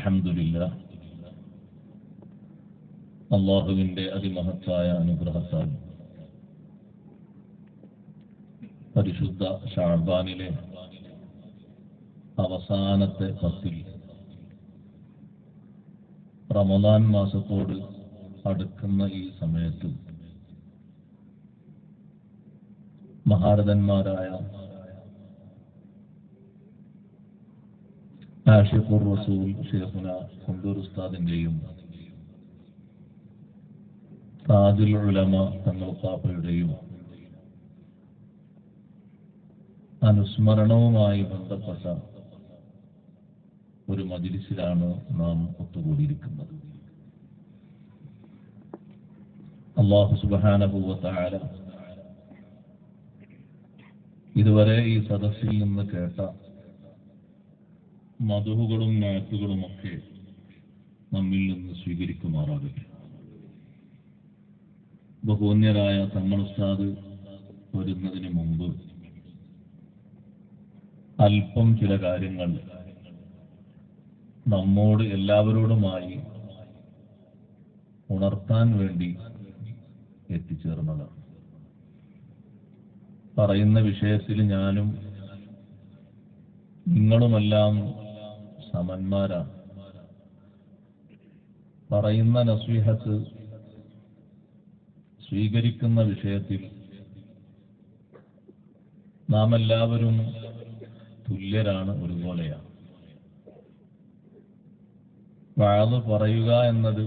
അൽഹംദുലില്ലാ. അള്ളാഹുവിന്റെ അതിമഹത്തായ അനുഗ്രഹത്താൽ പരിശുദ്ധ ഷാബാനിലെ അവസാനത്തെ പത്തിൽ റമദാൻ മാസത്തോട് അടുക്കുന്ന ഈ സമയത്ത് മഹാരഥന്മാരായ ആഷിഖുർ റസൂൽ ഷെയ്ഖുന കുണ്ടൂർ ഉസ്താദിന്റെയും താജുൽ ഉലമ തങ്ങൾപ്പാപ്പയുടെയും അനുസ്മരണവുമായി ബന്ധപ്പെട്ട ഒരു മജിലിസിലാണ് നാം ഒത്തുകൂടിയിരിക്കുന്നത്. അള്ളാഹു സുബാനഭൂവത്തായ ഇതുവരെ ഈ സദസ്സിൽ നിന്ന് കേട്ട മധുഹുകളും ഒക്കെ നമ്മിൽ നിന്ന് സ്വീകരിക്കുമാറാകട്ടെ. ബഹുവന്യരായ തങ്ങൾ ഉസ്താദ് വരുന്നതിന് മുമ്പ് അല്പം ചില കാര്യങ്ങൾ നമ്മോട് എല്ലാവരോടുമായി ഉണർത്താൻ വേണ്ടി എത്തിച്ചേർന്നതാണ്. പറയുന്ന വിഷയത്തിൽ ഞാനും നിങ്ങളുമെല്ലാം സമന്മാരാണ്. പറയുന്ന നസീഹത്ത് സ്വീകരിക്കുന്ന വിഷയത്തിൽ നാം എല്ലാവരും തുല്യരാണ് ഒരുപോലെയാണ്. വാത് പറയുക എന്നത്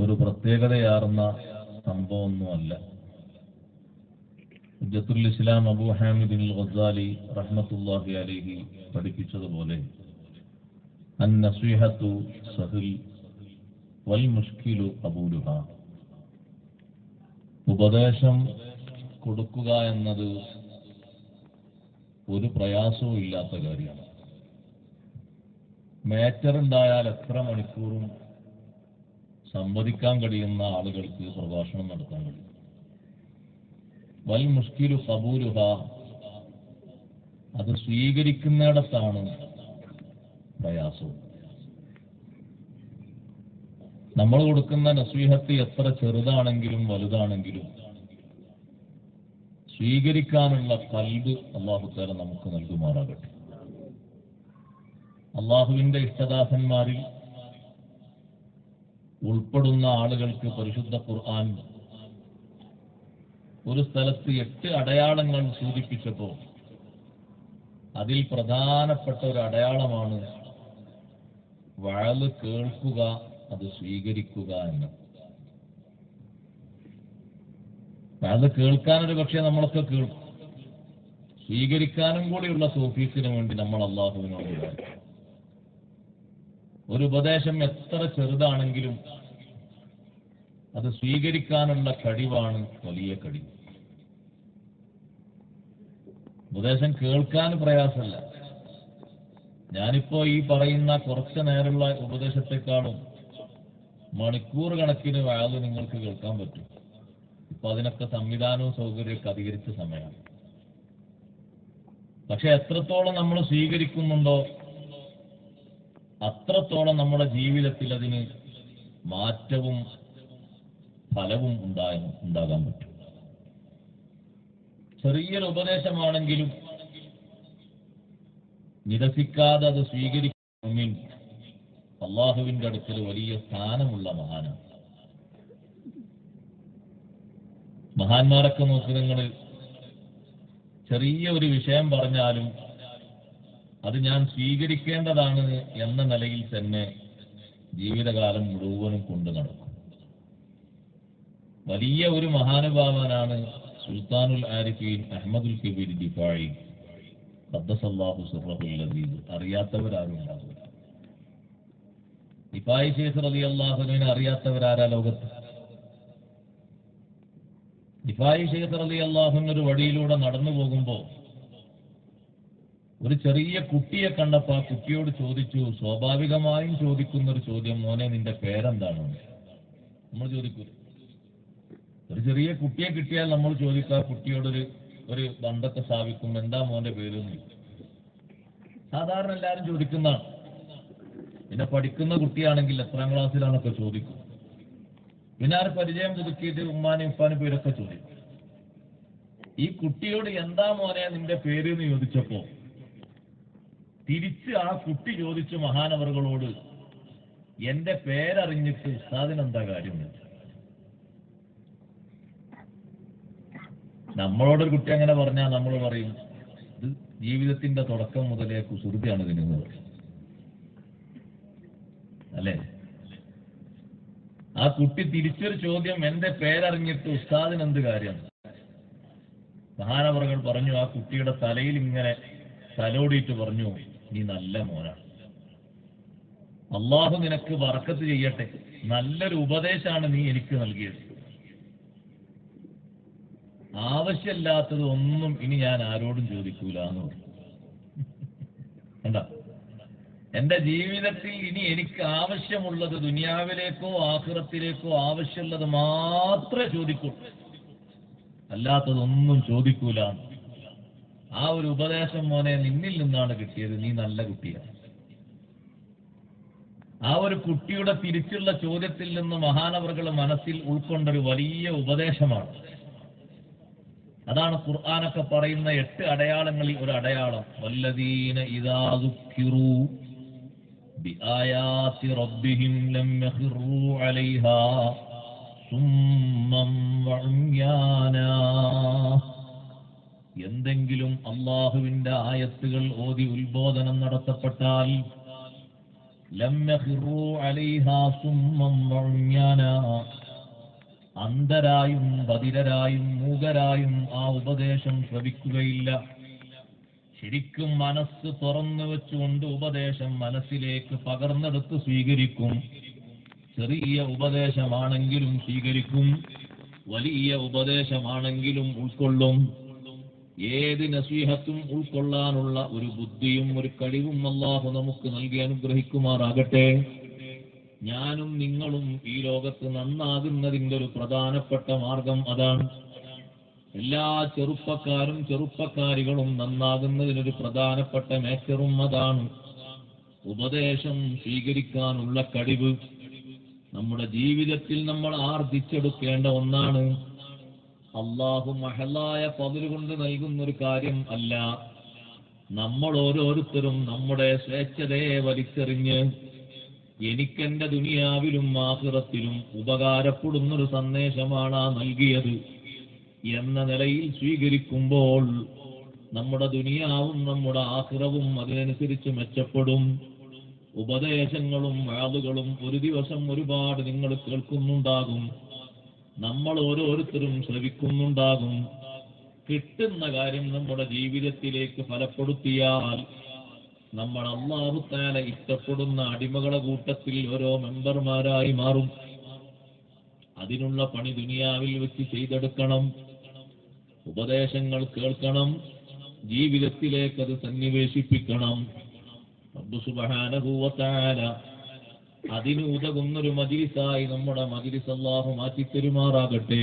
ഒരു പ്രത്യേകതയാർന്ന സംഭവമൊന്നുമല്ല. ഹുജ്ജത്തുൽ ഇസ്ലാം അബൂ ഹാമിദിൻ ഗസാലി റഹ്മത്തുല്ലാഹി അലൈഹി പഠിപ്പിച്ചതുപോലെ വൽ ഉപദേശം കൊടുക്കുക എന്നത് ഒരു പ്രയാസവും ഇല്ലാത്ത കാര്യമാണ്. മേറ്റർ ഉണ്ടായാൽ എത്ര മണിക്കൂറും സംവദിക്കാൻ കഴിയുന്ന ആളുകൾക്ക് പ്രഭാഷണം നടത്താൻ കഴിയും. വൽ കബൂലുഹ അത് സ്വീകരിക്കുന്നിടത്താണ് പ്രയാസവും. നമ്മൾ കൊടുക്കുന്ന നസീഹത്ത് എത്ര ചെറുതാണെങ്കിലും വലുതാണെങ്കിലും സ്വീകരിക്കാനുള്ള കൽബ് അള്ളാഹുത്താല നമുക്ക് നൽകുമാറാകട്ടെ. അള്ളാഹുവിന്റെ ഇഷ്ടദാസന്മാരിൽ ഉൾപ്പെടുന്ന ആളുകൾക്ക് പരിശുദ്ധ ഖുർആൻ ഒരു സ്ഥലത്ത് എട്ട് അടയാളങ്ങൾ സൂചിപ്പിച്ചപ്പോൾ അതിൽ പ്രധാനപ്പെട്ട ഒരു അടയാളമാണ് വഴൽ കേൾക്കുക അത് സ്വീകരിക്കുക എന്ന് അത് കേൾക്കാനൊരു പക്ഷേ നമ്മളൊക്കെ കേൾക്കും സ്വീകരിക്കാനും കൂടിയുള്ള സോഫീസിന് വേണ്ടി നമ്മൾ അള്ളാഹുവിനോട്. ഒരു ഉപദേശം എത്ര ചെറുതാണെങ്കിലും അത് സ്വീകരിക്കാനുള്ള കഴിവാണ് വലിയ കഴിവ്. ഉപദേശം കേൾക്കാൻ പ്രയാസമല്ല. ഞാനിപ്പോ ഈ പറയുന്ന കുറച്ച് നേരമുള്ള ഉപദേശത്തെക്കാളും മണിക്കൂർ കണക്കിന് വാത് നിങ്ങൾക്ക് കേൾക്കാൻ പറ്റും. ഇപ്പൊ അതിനൊക്കെ സംവിധാനവും സൗകര്യമൊക്കെ അധികരിച്ച സമയമാണ്. പക്ഷെ എത്രത്തോളം നമ്മൾ സ്വീകരിക്കുന്നുണ്ടോ അത്രത്തോളം നമ്മുടെ ജീവിതത്തിൽ അതിന് മാറ്റവും ഫലവും ഉണ്ടായ ഉണ്ടാകാൻ പറ്റും. ചെറിയൊരു ഉപദേശമാണെങ്കിലും നിരസിക്കാതെ അത് സ്വീകരിക്കുമെങ്കിൽ അള്ളാഹുവിന്റെ അടുക്കൽ വലിയ സ്ഥാനമുള്ള മഹാനാണ്. മഹാന്മാരൊക്കെ നോക്കി നിങ്ങൾ ചെറിയ ഒരു വിഷയം പറഞ്ഞാലും അത് ഞാൻ സ്വീകരിക്കേണ്ടതാണ് എന്ന നിലയിൽ തന്നെ ജീവിതകാലം മുഴുവനും കൊണ്ടു നടക്കും. വലിയ ഒരു മഹാനുഭാവനാണ് സുൽത്താനുൽ ആരിഫീൻ അഹമ്മദുൽ കബീർ ദിഫായി. ഖദ്ദസല്ലാഹു സിർറഹുൽ അസീസ് അറിയാത്തവരാരും ഉണ്ടാവില്ല ദിഫായി ശേഖർ അലി അള്ളാഹുവിനെ അറിയാത്തവരാരാ ലോകത്ത്? ദിഫായി ശേഖർ അലി അള്ളാഹുവിന് ഒരു വഴിയിലൂടെ നടന്നു പോകുമ്പോൾ ഒരു ചെറിയ കുട്ടിയെ കണ്ടപ്പോൾ ആ കുട്ടിയോട് ചോദിച്ചു സ്വാഭാവികമായും ചോദിക്കുന്ന ഒരു ചോദ്യം മോനെ നിന്റെ പേരെന്താണ്? നമ്മൾ ചോദിക്കൂ. ഒരു ചെറിയ കുട്ടിയെ കിട്ടിയാൽ നമ്മൾ ചോദിക്കുക കുട്ടിയോടൊരു ഒരു ബന്ധത്തെ സ്ഥാപിക്കും. എന്താ മോന്റെ പേര് സാധാരണ എല്ലാവരും ചോദിക്കുന്നതാണ്. പിന്നെ പഠിക്കുന്ന കുട്ടിയാണെങ്കിൽ എത്രാം ക്ലാസ്സിലാണൊക്കെ ചോദിക്കും. പിന്നെ ആ പരിചയം പുതുക്കിയിട്ട് ഉമ്മാനും ഉപ്പാനും പേരൊക്കെ ചോദിക്കും. ഈ കുട്ടിയോട് എന്താ മോനെ നിന്റെ പേര് എന്ന് ചോദിച്ചപ്പോ തിരിച്ച് ആ കുട്ടി ചോദിച്ചു മഹാനവറുകളോട് എന്റെ പേരറിഞ്ഞിട്ട് ഉസ്താദിനെന്താ കാര്യം നമ്മളോടൊരു കുട്ടി അങ്ങനെ പറഞ്ഞാൽ നമ്മൾ പറയും ഇത് ജീവിതത്തിന്റെ തുടക്കം മുതലേ കുസൃതിയാണ് ഇതിനെന്ന് പറയും അല്ലേ? ആ കുട്ടി തിരിച്ചൊരു ചോദ്യം എന്റെ പേരറിഞ്ഞിട്ട് ഉസ്താദിന് എന്ത് കാര്യം? മഹാനവറുകൾ പറഞ്ഞു ആ കുട്ടിയുടെ തലയിൽ ഇങ്ങനെ തലോടിയിട്ട് പറഞ്ഞു നീ നല്ല മോനാണ് അള്ളാഹു നിനക്ക് വറക്കത്ത് ചെയ്യട്ടെ. നല്ലൊരു ഉപദേശമാണ് നീ എനിക്ക് നൽകിയത്. ആവശ്യമില്ലാത്തത് ഒന്നും ഇനി ഞാൻ ആരോടും ചോദിക്കൂല എന്ന് പറഞ്ഞു. എന്താ എന്റെ ജീവിതത്തിൽ ഇനി എനിക്ക് ആവശ്യമുള്ളത് ദുനിയാവിലേക്കോ ആഹൃത്തിലേക്കോ ആവശ്യമുള്ളത് മാത്രമേ ചോദിക്കൂ അല്ലാത്തതൊന്നും ചോദിക്കൂല. ആ ഒരു ഉപദേശം മോനെ നിന്നിൽ നിന്നാണ് കിട്ടിയത്. നീ നല്ല കുട്ടിയാണ്. ആ ഒരു കുട്ടിയുടെ തിരിച്ചുള്ള ചോദ്യത്തിൽ നിന്ന് മഹാനവറുകൾ മനസ്സിൽ ഉൾക്കൊണ്ടൊരു വലിയ ഉപദേശമാണ്. അതാണ് ഖുർആാനൊക്കെ പറയുന്ന എട്ട് അടയാളങ്ങളിൽ ഒരു അടയാളം വല്ലദീന ഇതാതുക്കിറു بآيات ربهم لم يخروا عليها صما وعميانا എന്തെങ്കിലും അള്ളാഹുവിന്റെ ആയത്തുകൾ ഓതി ഉത്ബോധനം നടത്തപ്പെട്ടാൽ ലം യഖിറൂ അലൈഹാ സുമ്മം വഉമ്യാനാ അന്ധരായും ബധിരരായും മൂകരായും ആ ഉപദേശം ശ്രവിക്കുകയില്ല. ശരിക്കും മനസ്സ് തുറന്നു വെച്ചുകൊണ്ട് ഉപദേശം മനസ്സിലേക്ക് പകർന്നെടുത്ത് സ്വീകരിക്കും. ചെറിയ ഉപദേശമാണെങ്കിലും സ്വീകരിക്കും. വലിയ ഉപദേശമാണെങ്കിലും ഉൾക്കൊള്ളും. ഏത് നസീഹത്തും ഉൾക്കൊള്ളാനുള്ള ഒരു ബുദ്ധിയും ഒരു കഴിവും അള്ളാഹു നമുക്ക് നൽകി അനുഗ്രഹിക്കുമാറാകട്ടെ. ഞാനും നിങ്ങളും ഈ ലോകത്ത് നന്നാകുന്നതിന്റെ ഒരു പ്രധാനപ്പെട്ട മാർഗം അതാണ്. എല്ലാ ചെറുപ്പക്കാരും ചെറുപ്പക്കാരികളും നന്നാകുന്നതിനൊരു പ്രധാനപ്പെട്ട മേച്ചറും അതാണ് ഉപദേശം സ്വീകരിക്കാനുള്ള കഴിവ്. നമ്മുടെ ജീവിതത്തിൽ നമ്മൾ ആർജിച്ചെടുക്കേണ്ട ഒന്നാണ് അള്ളാഹു മഹലായ പതിര് കൊണ്ട് നൽകുന്ന ഒരു കാര്യം അല്ല. നമ്മൾ ഓരോരുത്തരും നമ്മുടെ സ്വേച്ഛതയെ വലിച്ചെറിഞ്ഞ് എനിക്കെന്റെ ദുനിയാവിലും ആഹ്റത്തിലും ഉപകാരപ്പെടുന്നൊരു സന്ദേശമാണ് ആ നൽകിയത് എന്ന നിലയിൽ സ്വീകരിക്കുമ്പോൾ നമ്മുടെ ദുനിയാവും നമ്മുടെ ആഹ്റവും അതിനനുസരിച്ച് മെച്ചപ്പെടും. ഉപദേശങ്ങളും ആളുകളും ഒരു ദിവസം ഒരുപാട് നിങ്ങൾ കേൾക്കുന്നുണ്ടാകും. നമ്മൾ ഓരോരുത്തരും ശ്രവിക്കുന്നുണ്ടാകും. കിട്ടുന്ന കാര്യം നമ്മുടെ ജീവിതത്തിലേക്ക് ഫലപ്പെടുത്തിയാൽ നമ്മൾ അള്ളാഹുത്താല ഇഷ്ടപ്പെടുന്ന അടിമകളെ കൂട്ടത്തിൽ ഓരോ മെമ്പർമാരായി മാറും. അതിനുള്ള പണി ദുനിയാവിൽ വെച്ച് ചെയ്തെടുക്കണം. ഉപദേശങ്ങൾ കേൾക്കണം. ജീവിതത്തിലേക്ക് അത് സന്നിവേശിപ്പിക്കണം. തആല അതിന് ഉതകുന്നൊരു മജിലിസായി നമ്മുടെ മജിലിസ് മാറ്റി തെരുമാറാകട്ടെ.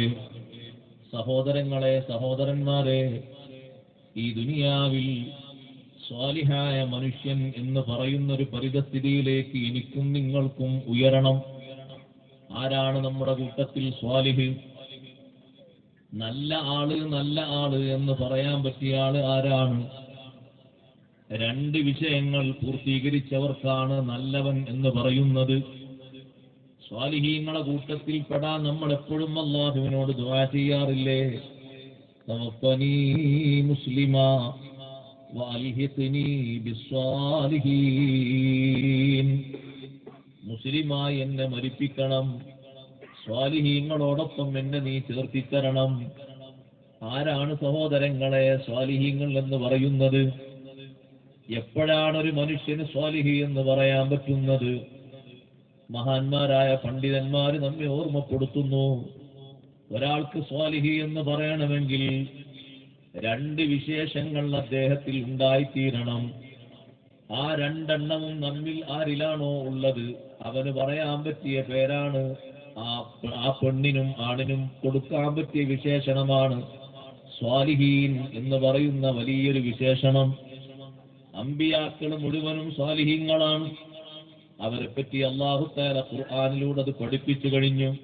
സഹോദരങ്ങളെ സഹോദരന്മാരെ ഈ ദുനിയാവിൽ സ്വാലിഹായ മനുഷ്യൻ എന്ന് പറയുന്ന ഒരു പരിതസ്ഥിതിയിലേക്ക് എനിക്കും നിങ്ങൾക്കും ഉയരണം. ആരാണ് നമ്മുടെ കൂട്ടത്തിൽ സ്വാലിഹ്? നല്ല ആൾ നല്ല ആൾ എന്ന് പറയാൻ പറ്റിയ ആൾ ആരാണ്? രണ്ട് വിഷയങ്ങൾ പൂർത്തീകരിച്ചവർക്കാണ് നല്ലവൻ എന്ന് പറയുന്നത്. സ്വാലിഹീങ്ങളെ കൂട്ടത്തിൽ പെടാൻ നമ്മൾ എപ്പോഴും അള്ളാഹുവിനോട് ദുആ ചെയ്യാറില്ലേ? മുസ്ലിമാ മുസ്ലിമായി എന്നെ മരിപ്പിക്കണം. സ്വാലിഹീങ്ങളോടൊപ്പം എന്നെ നീ ചേർത്തിത്തരണം. ആരാണ് സഹോദരങ്ങളെ സ്വാലിഹീങ്ങൾ എന്ന് പറയുന്നത്? എപ്പോഴാണ് ഒരു മനുഷ്യന് സ്വാലിഹി എന്ന് പറയാൻ പറ്റുന്നത്? മഹാന്മാരായ പണ്ഡിതന്മാര് നമ്മെ ഓർമ്മപ്പെടുത്തുന്നു. ഒരാൾക്ക് സ്വാലിഹി എന്ന് പറയണമെങ്കിൽ രണ്ട് വിശേഷങ്ങൾ അദ്ദേഹത്തിൽ ഉണ്ടായിത്തീരണം. ആ രണ്ടെണ്ണവും നമ്മിൽ ആരിലാണോ ഉള്ളത്? അവന് പറയാൻ പറ്റിയ പേരാണ്. ആ ആ പെണ്ണിനും ആണിനും കൊടുക്കാൻ പറ്റിയ വിശേഷണമാണ്. സ്വാലിഹീൻ എന്ന് പറയുന്ന വലിയൊരു വിശേഷണം. അമ്പിയാക്കൾ മുഴുവനും സ്വാലിഹീങ്ങളാണ്. അവരെ പറ്റി അള്ളാഹു താല ഖുർആാനിലൂടെ അത് പഠിപ്പിച്ചു കഴിഞ്ഞു.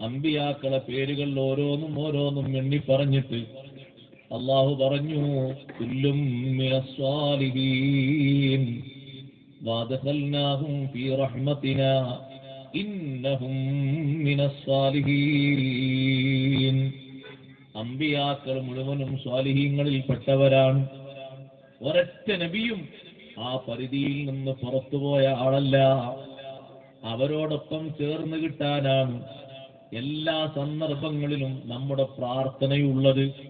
അമ്പിയാക്കളെ പേരുകളിൽ ഓരോന്നും ഓരോന്നും എണ്ണി പറഞ്ഞിട്ട് അള്ളാഹു പറഞ്ഞു അമ്പിയാക്കൾ മുഴുവനും സ്വാലിഹീങ്ങളിൽ പെട്ടവരാണ്. ഒരൊറ്റ നബിയും ആ പരിധിയിൽ നിന്ന് പുറത്തുപോയ ആളല്ല. അവരോടൊപ്പം ചേർന്ന് കിട്ടാനാണ് എല്ലാ സന്ദർഭങ്ങളിലും നമ്മുടെ പ്രാർത്ഥനയുള്ളത്.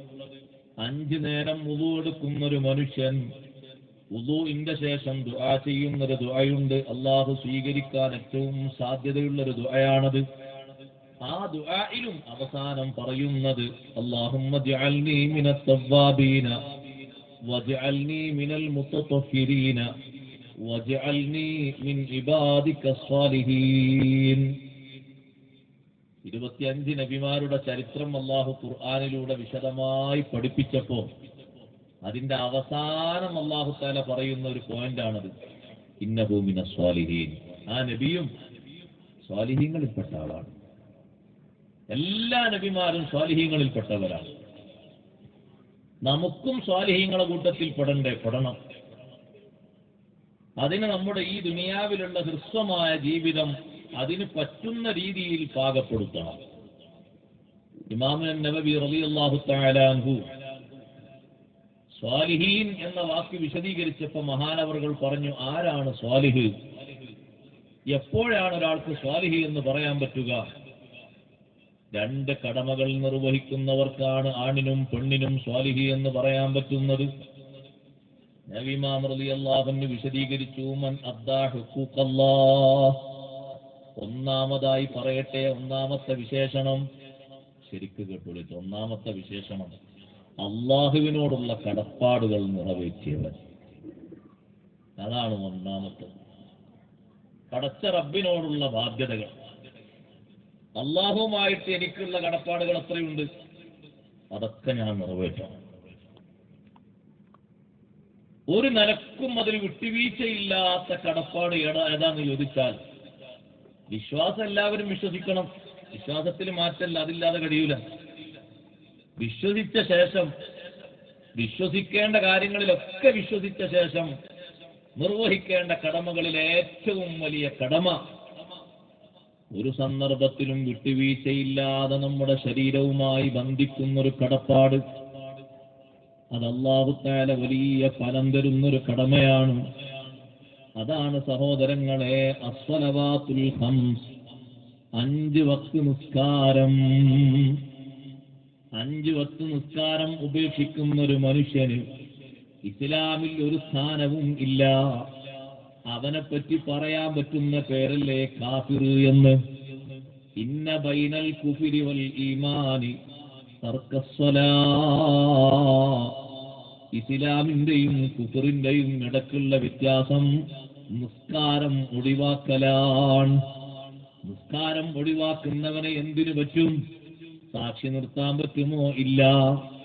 അഞ്ചു നേരം ഉതു എടുക്കുന്ന ഒരു മനുഷ്യൻ ഉദുവിന്റെ ശേഷം ദുആ ചെയ്യുന്ന ഒരു ദുആയുണ്ട്. അള്ളാഹു സ്വീകരിക്കാൻ ഏറ്റവും സാധ്യതയുള്ള ഒരു ദുആയാണത്. ആ ദുആയിലും അവസാനം പറയുന്നത് അല്ലാഹുമ്മ ജഅൽനീ മിനത് തവ്വാബീന വജഅൽനീ മിനൽ മുത്തطفിരീന വജഅൽനീ മിൻ ഇബാദിക സ്വാലിഹീൻ. ഇരുപത്തിയഞ്ച് നബിമാരുടെ ചരിത്രം അള്ളാഹു ഖുർആാനിലൂടെ വിശദമായി പഠിപ്പിച്ചപ്പോ അതിന്റെ അവസാനം അള്ളാഹു താല പറയുന്ന ഒരു പോയിന്റാണത്. ഇന്നഭൂമിന സ്വാലിഹീൻ. ആ നബിയും സ്വാലിഹീങ്ങളിൽപ്പെട്ട ആളാണ്. എല്ലാ നബിമാരും സ്വാലിഹീങ്ങളിൽപ്പെട്ടവരാണ്. നമുക്കും സ്വാലിഹീങ്ങളെ കൂട്ടത്തിൽ പെടണ്ടേ? പെടണം. അതിന് നമ്മുടെ ഈ ദുനിയാവിലുള്ള ഹ്രസ്വമായ ജീവിതം അതിന് പറ്റുന്ന രീതിയിൽ പാകപ്പെടുത്തണം. ഇമാമൻ നബബി റബി അള്ളാഹു താലാൻഹു സ്വാലിഹീൻ എന്ന വാക്ക് വിശദീകരിച്ചപ്പോൾ മഹാനവറുകൾ പറഞ്ഞു ആരാണ് സ്വാലിഹ്? എപ്പോഴാണ് ഒരാൾക്ക് സ്വാലിഹി എന്ന് പറയാൻ പറ്റുക? രണ്ട് കടമകൾ നിർവഹിക്കുന്നവർക്കാണ് ആണിനും പെണ്ണിനും സ്വാലിഹി എന്ന് പറയാൻ പറ്റുന്നത്. നബിമാം റളിയല്ലാഹുവിന് വിശദീകരിച്ചു മൻ അദ്ദാ ഹുഖൂഖല്ലാഹ് ഒന്നാമതായി പറയട്ടെ ഒന്നാമത്തെ വിശേഷണം ശരിക്ക് കേട്ടോളി ഒന്നാമത്തെ വിശേഷണം അള്ളാഹുവിനോടുള്ള കടപ്പാടുകൾ നിറവേറ്റിയവൻ. അതാണ് ഒന്നാമത്തെ. പടച്ച റബ്ബിനോടുള്ള ബാധ്യതകൾ. അള്ളാഹുമായിട്ട് എനിക്കുള്ള കടപ്പാടുകൾ എത്രയുണ്ട്? അതൊക്കെ ഞാൻ നിറവേറ്റണം ഒരു നിലക്കും അതിൽ വിട്ടുവീഴ്ചയില്ലാത്ത കടപ്പാട് ഏതാ ഏതാന്ന് ചോദിച്ചാൽ വിശ്വാസം എല്ലാവരും വിശ്വസിക്കണം. വിശ്വാസത്തിൽ മാറ്റല്ല അതില്ലാതെ കഴിയൂല. വിശ്വസിച്ച ശേഷം വിശ്വസിക്കേണ്ട കാര്യങ്ങളിലൊക്കെ വിശ്വസിച്ച ശേഷം നിർവഹിക്കേണ്ട കടമകളിൽ ഏറ്റവും വലിയ കടമ ഒരു സന്ദർഭത്തിലും വിട്ടുവീഴ്ചയില്ലാതെ നമ്മുടെ ശരീരവുമായി ബന്ധിക്കുന്ന ഒരു കടപ്പാട്. അത് വലിയ ഫലം തരുന്നൊരു കടമയാണ്. അതാണ് സഹോദരങ്ങളെ അസ്വലവാത്തുൽ അഞ്ച് വക്ത് നിസ്കാരം. അഞ്ച് വക്ത് നിസ്കാരം ഉപേക്ഷിക്കുന്ന ഒരു മനുഷ്യന് ഇസ്ലാമിൽ ഒരു സ്ഥാനവും ഇല്ല. അവനെ പറ്റി പറയാൻ പറ്റുന്ന പേരല്ലേ കാഫിർ എന്ന്. ഇന്ന ബൈനൽ കുഫിരി വൽ ഈമാനി തർക്കസ്വലാ. ഇസ്ലാമിന്റെയും കുഫറിന്റെയും ഇടക്കുള്ള വ്യത്യാസം നിസ്കാരം ഒഴിവാക്കലാണ്. നിസ്കാരം ഒഴിവാക്കുന്നവനെ എന്തിനു പറ്റും? സാക്ഷി നിർത്താൻ പറ്റുമോ? ഇല്ല.